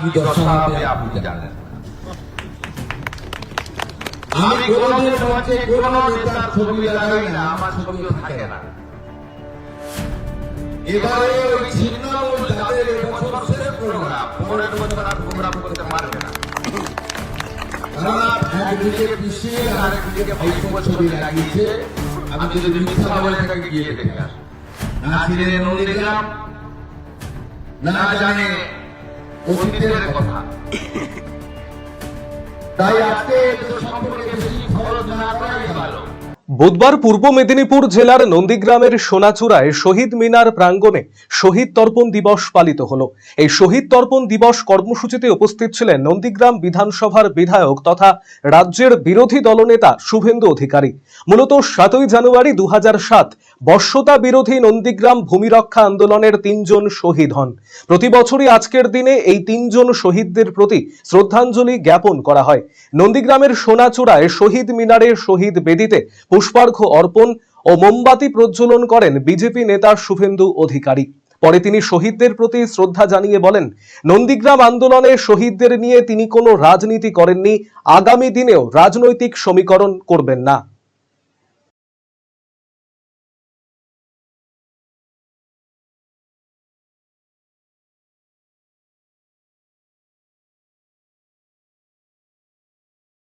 কি দশা হবে আপনি জানেন। আমি কোনদিন মঞ্চে কোনো নেতার ছবি লাগাই না আমার ছবিও থাকে না। এবারে ওই ছিন্নমূল যাদের এবছর প্রোগ্রাম পরের বছর আর প্রোগ্রাম করতে পারবে না। তারা একদিকে পিছিয়ে আর একদিকে ছবি লাগিয়েছে। আমি যদি মিথ্যা বলে থাকি গিয়ে দেখে না ছিলেন না জানে অতীতের কথা। তাই আজকে বুধবার পূর্ব মেদিনীপুর জেলার নন্দীগ্রামের সোনাচূড়ায় শহীদ মিনার প্রাঙ্গণে শহীদ তর্পণ দিবস পালিত হলো। এই শহীদ তর্পণ দিবস কর্মসূচিতে উপস্থিত ছিলেন নন্দীগ্রাম বিধানসভার বিধায়ক তথা রাজ্যের বিরোধী দলনেতা শুভেন্দু অধিকারী। মূলত সাতই জানুয়ারি দু বর্ষতা বিরোধী নন্দীগ্রাম ভূমি রক্ষা আন্দোলনের তিনজন শহীদ হন। প্রতি বছরই আজকের দিনে এই তিনজন শহীদদের প্রতি শ্রদ্ধাঞ্জলি জ্ঞাপন করা হয়। নন্দীগ্রামের সোনাচূড়ায় শহীদ মিনারে শহীদ বেদিতে পুষ্পার্ঘ্য অর্পণ ও মোমবাতি প্রজ্বলন করেন বিজেপি নেতা শুভেন্দু অধিকারী। পরে তিনি শহীদদের প্রতি শ্রদ্ধা জানিয়ে বলেন, নন্দীগ্রাম আন্দোলনে শহীদদের নিয়ে তিনি কোনো রাজনীতি করেননি। আগামী দিনেও রাজনৈতিক সমীকরণ করবেন না।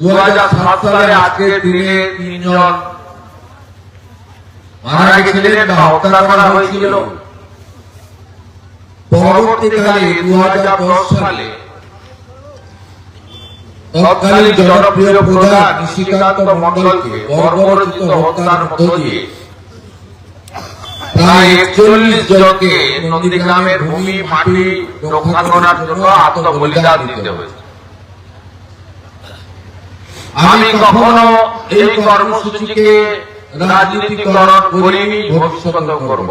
দু সালে আজকের জনপ্রিয় প্রধান নিশিকান্ত মন্ডলকে বর্বরচিত হত্যার মধ্য দিয়ে প্রায় একচল্লিশ জনকে নন্দীগ্রামের ভূমি মাটি রক্ষা করার জন্য আত্মবলিদান দিতে হয়েছে। আমি কখনো এই কর্মসূচিকে রাজনীতিকরণ করিনি ভবিষ্যৎ করব